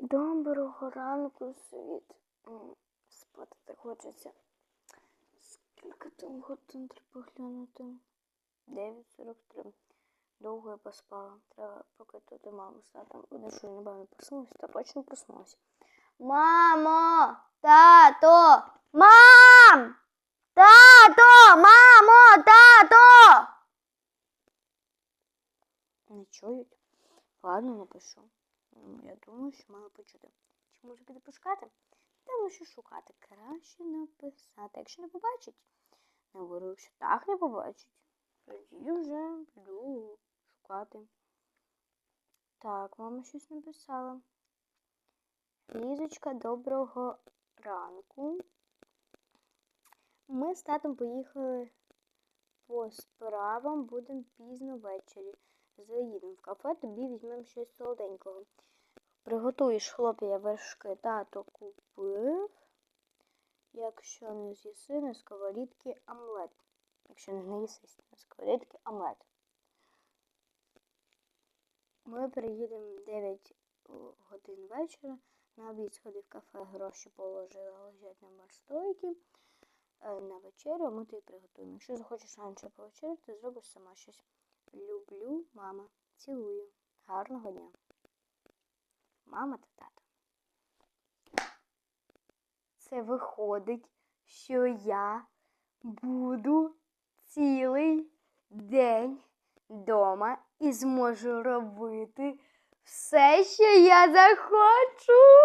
Доброго ранку, світ. Спати так хочеться. Скільки там годин треба глянути? 9.43. Довго я поспала. Треба покатати маму з татом. Вони що, напевно, проснулися? Та точно проснулася. Мамо! Тато! Мам! Тато! Мамо! Тато! Не чують? Ладно, напишу. Я думаю, що маю почути. Чи може піде пошукати? Та ну що шукати? Краще написати. Якщо не побачить, наберу, якщо так не побачить, тоді вже піду шукати. Так, мама щось написала. Лізочка, доброго ранку. Ми з татом поїхали по справам, будемо пізно ввечері. Заїдемо в кафе, тобі візьмемо щось солоденького. Приготуєш хлоп'я вершки, тато купив. Якщо не з'їси на сковорідки омлет. Якщо не їси на сковорідки омлет. Ми приїдемо 9 годин вечора. На обід сходи в кафе, гроші положила, лежать на марстойки. Е, На вечерю ми тобі приготуємо. Якщо захочеш раніше повечеряти, ти зробиш сама щось. Люблю, мама. Цілую. Гарного дня. Мама та тато. Це виходить, що я буду цілий день вдома і зможу робити все, що я захочу.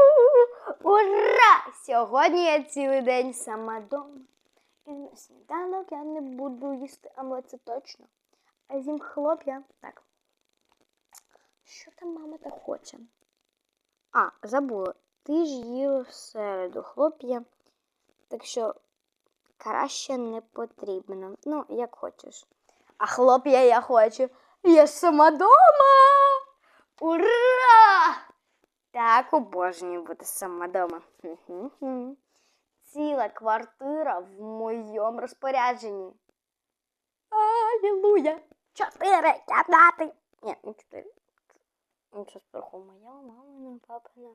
Ура! Сьогодні я цілий день сама вдома. І на сніданок я не буду їсти омлет, це точно. А зім хлоп'я. Так. Що там мама та хоче? А, забула. Ти ж їла в середу хлоп'я. Так що краще не потрібно. Ну, як хочеш. А хлоп'я я хочу. Я сама дома. Ура! Так, обожнюю бути сама дома. Ціла квартира в моєму розпорядженні. Алілуя! Чотири кімнати! Ні, не чотири. Нічого сперху. Моя мамина, папина.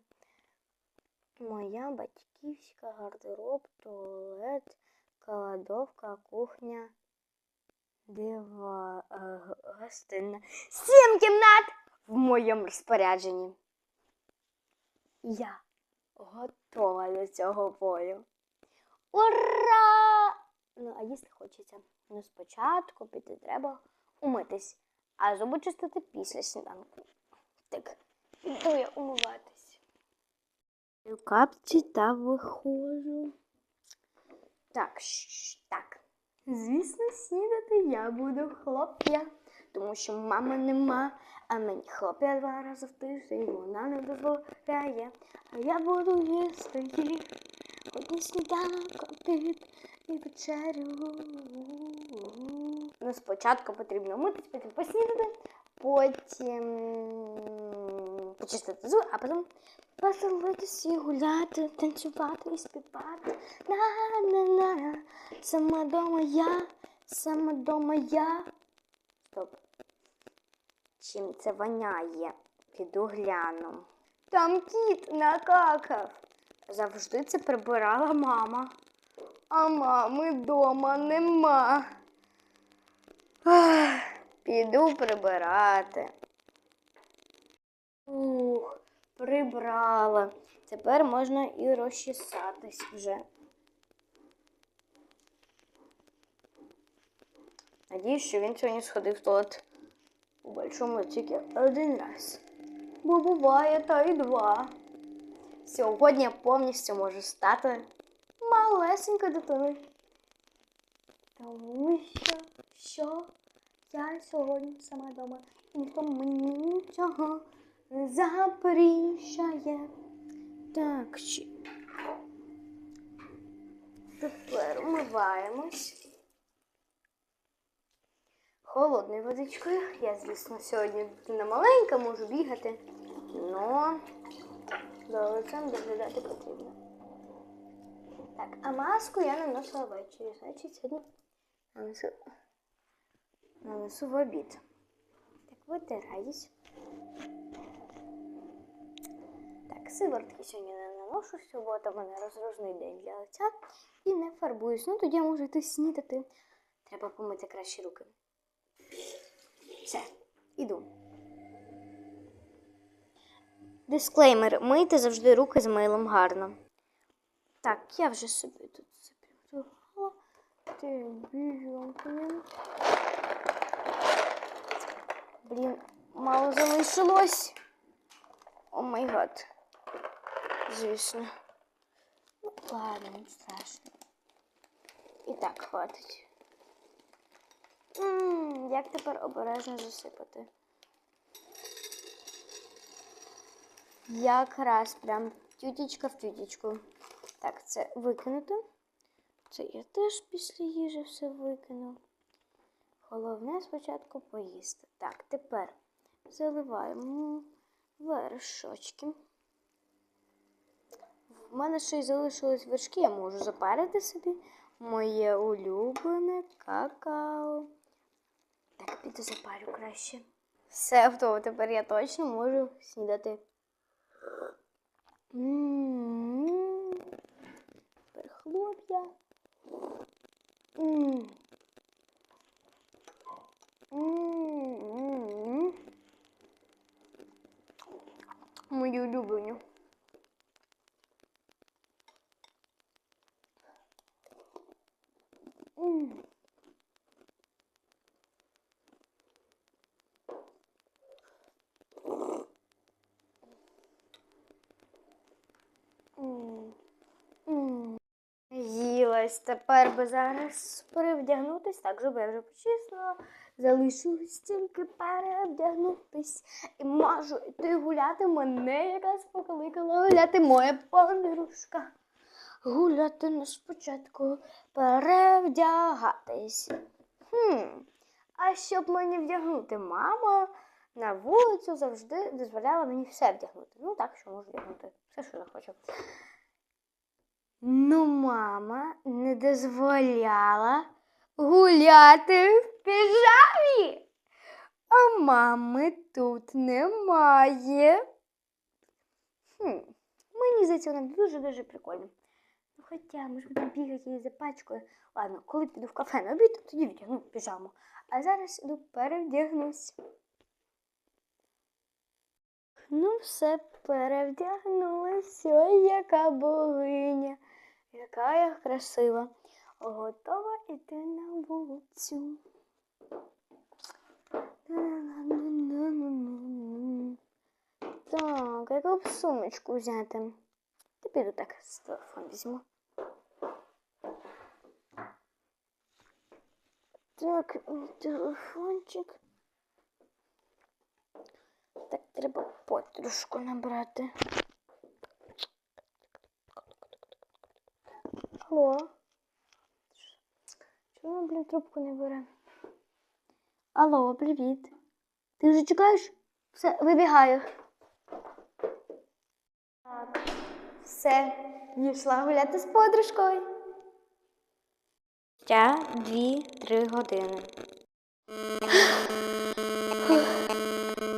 Моя батьківська гардероб, туалет, кладовка, кухня, дива, е, г- гостинна. Сім кімнат в моєму розпорядженні. Я готова до цього бою. Ура! Ну, а їсти хочеться. Ну, спочатку піти треба умитись, а зуби чистити після сніданку. Так, іду я умиватись. У капці та виходжу. Так, так. Звісно, снідати я буду хлоп'я, тому що мами нема, а мені хлоп'я два рази в тиждень вона не дозволяє. А я буду їсти їх. Одні сніданок, обід і вечерю. Ну, спочатку потрібно митись, потім поснідати, потім почистити зуби, а потім поселитися і гуляти, танцювати і співати. На-на-на. Сама дома я, сама дома я. Чим це воняє? Піду гляну. Там кіт накакав. Завжди це прибирала мама. А мами дома нема. Ах, піду прибирати. Ух, прибрала. Тепер можна і розчесатись вже. Надіюсь, що він сьогодні сходив в туалет у большому тільки один раз. Бо буває та й два. Сьогодні я повністю можу стати малесенькою дитиною. Тому що, що я сьогодні сама вдома і ніхто мені нічого не запрещає. Так. Тепер умиваємось. Холодною водичкою. Я, звісно, сьогодні дитина маленька, можу бігати, но за лицем доглядати потрібно. Так, а маску я наносила ввечері, значить сьогодні нанесу, нанесу в обід. Так, витираюсь. Так, сиворотки сьогодні не наношу, субота в мене розружний день для лиця і не фарбуюсь. Ну тоді я можу йти снідати. Треба помити краще руки. Все, іду. Дисклеймер. Мийте завжди руки з милом гарно. Так, я вже собі тут це бігом. Блін, мало залишилось. О май гад. Звісно. Ну, ладно, не страшно. І так, хватить. М, як тепер обережно засипати? Якраз прям тютічка в тютічку. Так, це викинути. Це я теж після їжі все викину. Головне спочатку поїсти. Так, тепер заливаємо вершочки. В мене ще й залишились вершки, я можу запарити собі моє улюблене какао. Піду запарю краще. Все, готово. Тепер я точно можу снідати. Тепер хлоп'я. М. Їлась. Тепер би зараз перевдягнутись. Так, зуби я вже почистила. Залишилось тільки перевдягнутись. І можу йти гуляти. Мене якраз покликала гуляти моя подружка. Гуляти не спочатку перевдягатись. Хм. А щоб мені вдягнути, мама на вулицю завжди дозволяла мені все вдягнути. Ну так, що можу вдягнути. Все, що захочу. Ну, мама не дозволяла гуляти в піжамі. А мами тут немає. Хм. Мені здається, вона дуже-дуже прикольна. Ну, хоча ми ж будемо бігати її за пачкою. Ладно, коли піду в кафе на обід, тоді вдягну піжаму. А зараз іду перевдягнусь. Ну, все, перевдягнулася. Яка богиня, яка я красива. Готова йти на вулицю. Так, яку б сумочку взяти? Та піду так з телефон візьму. Так, телефончик. Так, треба подружку набрати. Алло. Чому блін, трубку не бере? Алло, привіт. Ти вже чекаєш? Все, вибігаю. Так, все, пішла гуляти з подружкою. Ця дві-три години.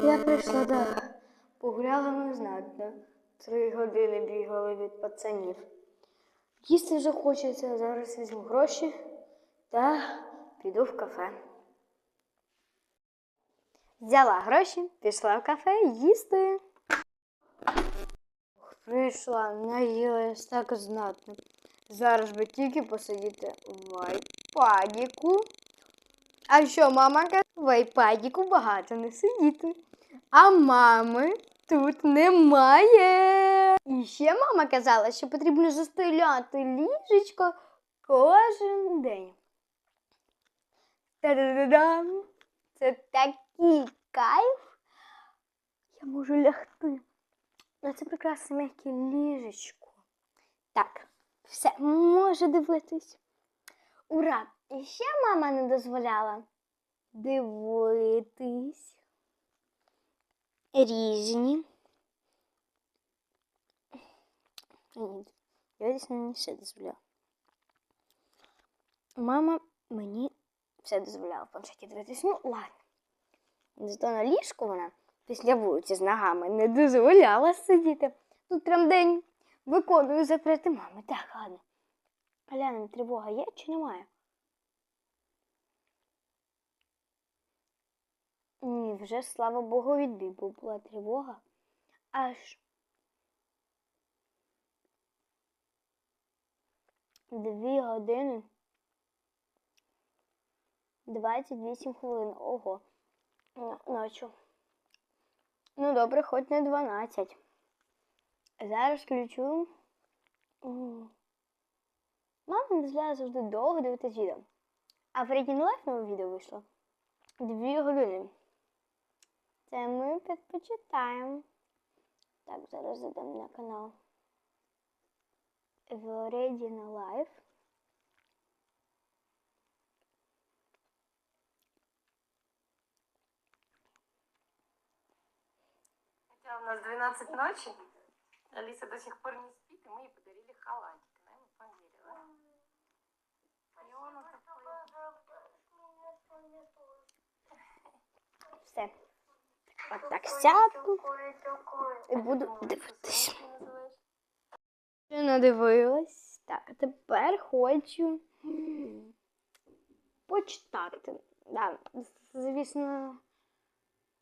Я прийшла до погуляла ми знатно. Три години бігали від пацанів. Їсти вже хочеться, зараз візьму гроші та піду в кафе. Взяла гроші, пішла в кафе їсти. Прийшла, наїлась так знатно. Зараз би тільки посидіти в айпадіку. А що мама каже? В айпадіку багато не сидіти. А мами тут немає. І ще мама казала, що потрібно застеляти ліжечко кожен день. Та-да-да-дам! Це такий кайф. Я можу лягти на це прекрасне м'яке ліжечко. Так, все, може дивитись. Ура! І ще мама не дозволяла дивитись різні. Ні, я десь не все дозволяла. мама мені все дозволяла в планшеті дивитись. Ну, ладно. Зато на ліжку вона після вулиці з ногами не дозволяла сидіти. Тут прям день виконую запрети мами. Так, ладно. Глянемо, тривога є чи немає? Ні, вже, слава Богу, відбій, бо була тривога. Аж дві години 28 хвилин. Ого. Н- Ночі. Ну, добре, хоч не 12. Зараз включу. Мама дозволяє завжди довго дивитись відео. А в Reading Life нове відео вийшло. Дві години. Це ми підпочитаємо. Так, зараз зайдемо на канал. В Reading Life. Хотя у нас 12 ночи, Алиса до сих пор не спит, и мы ей подарили халатик. Она ему поверила. И он вот такой, Все. От так сяду і буду дивитись. «Как ты надивилась. Так, а тепер хочу почитати. Да, звісно,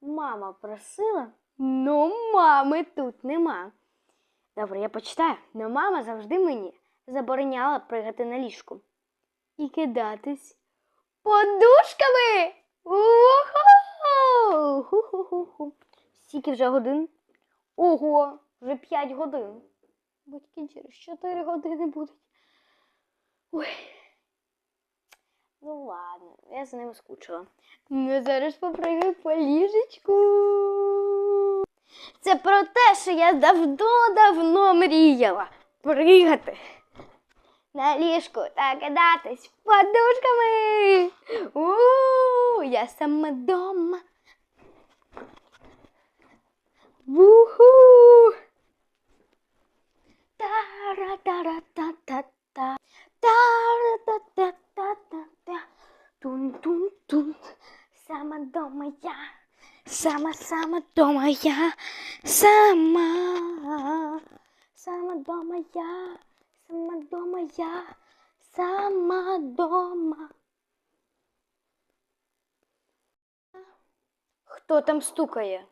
мама просила, ну мами тут нема. Добре, я почитаю. Но мама завжди мені забороняла пригати на ліжку і кидатись подушками. Уху! Ху-ху-ху-ху. Скільки вже годин? Ого, вже 5 годин. Батьки через 4 години будуть. Ой. Ну ладно, я за ними скучила. Ну зараз попригаю по ліжечку. Це про те, що я давно-давно мріяла пригати на ліжку та кидатись подушками. У-у, я сама дома. Вуху! Тара-тара-та-та-та. Тара-та-та-та-та-та. Тун-тун-тун. Сама дома я. Сама-сама дома я. Сама. Сама дома я. Сама дома я. Сама дома. Хто там стукає?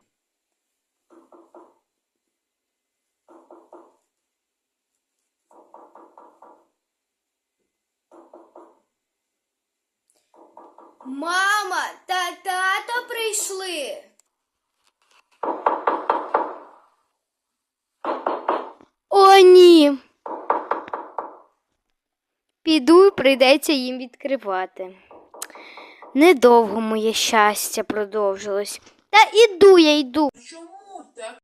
Мама та тато прийшли. О, ні. Піду і прийдеться їм відкривати. Недовго моє щастя продовжилось. Та іду я йду.